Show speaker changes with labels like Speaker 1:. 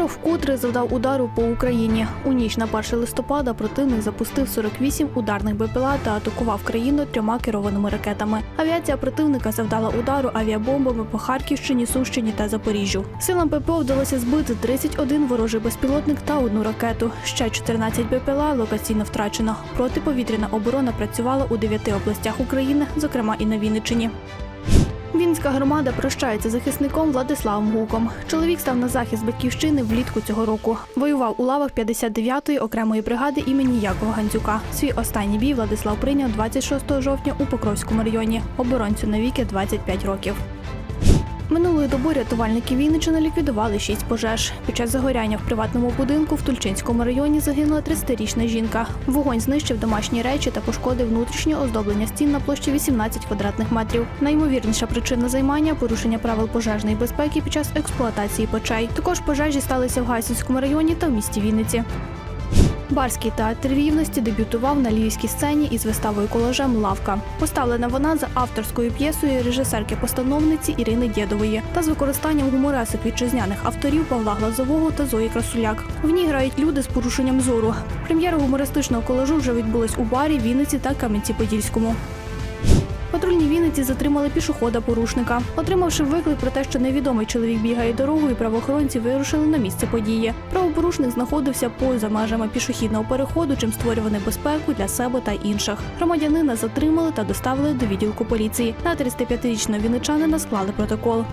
Speaker 1: Ворог вкотре завдав удару по Україні. У ніч на 1 листопада противник запустив 48 ударних БПЛА та атакував країну трьома керованими ракетами. Авіація противника завдала удару авіабомбами по Харківщині, Сумщині та Запоріжжю. Силам ППО вдалося збити 31 ворожий безпілотник та одну ракету. Ще 14 БПЛА локаційно втрачено. Протиповітряна оборона працювала у 9 областях України, зокрема і на Вінниччині. Вінська громада прощається захисником Владиславом Гуком. Чоловік став на захист батьківщини влітку цього року. Воював у лавах 59-ї окремої бригади імені Якова Гандзюка. Свій останній бій Владислав прийняв 26 жовтня у Покровському районі. Оборонцю навіки 25 років. Минулої доби рятувальники Вінничини ліквідували шість пожеж. Під час загоряння в приватному будинку в Тульчинському районі загинула 30-річна жінка. Вогонь знищив домашні речі та пошкодив внутрішнє оздоблення стін на площі 18 квадратних метрів. Найімовірніша причина займання порушення правил пожежної безпеки під час експлуатації печей. Також пожежі сталися в Гайсинському районі та в місті Вінниці. Барський театр рівності дебютував на львівській сцені із виставою колажем Лавка. Поставлена вона за авторською п'єсою режисерки-постановниці Ірини Дєдової та з використанням гуморесок вітчизняних авторів Павла Глазового та Зої Красуляк. В ній грають люди з порушенням зору. Прем'єра гумористичного колажу вже відбулась у барі, Вінниці та Кам'янці-Подільському. Патрульні Вінниці затримали пішохода-порушника. Отримавши виклик про те, що невідомий чоловік бігає дорогою, правоохоронці вирушили на місце події. Правопорушник знаходився поза межами пішохідного переходу, чим створював небезпеку для себе та інших. Громадянина затримали та доставили до відділку поліції. На 35-річного вінничанина склали протокол.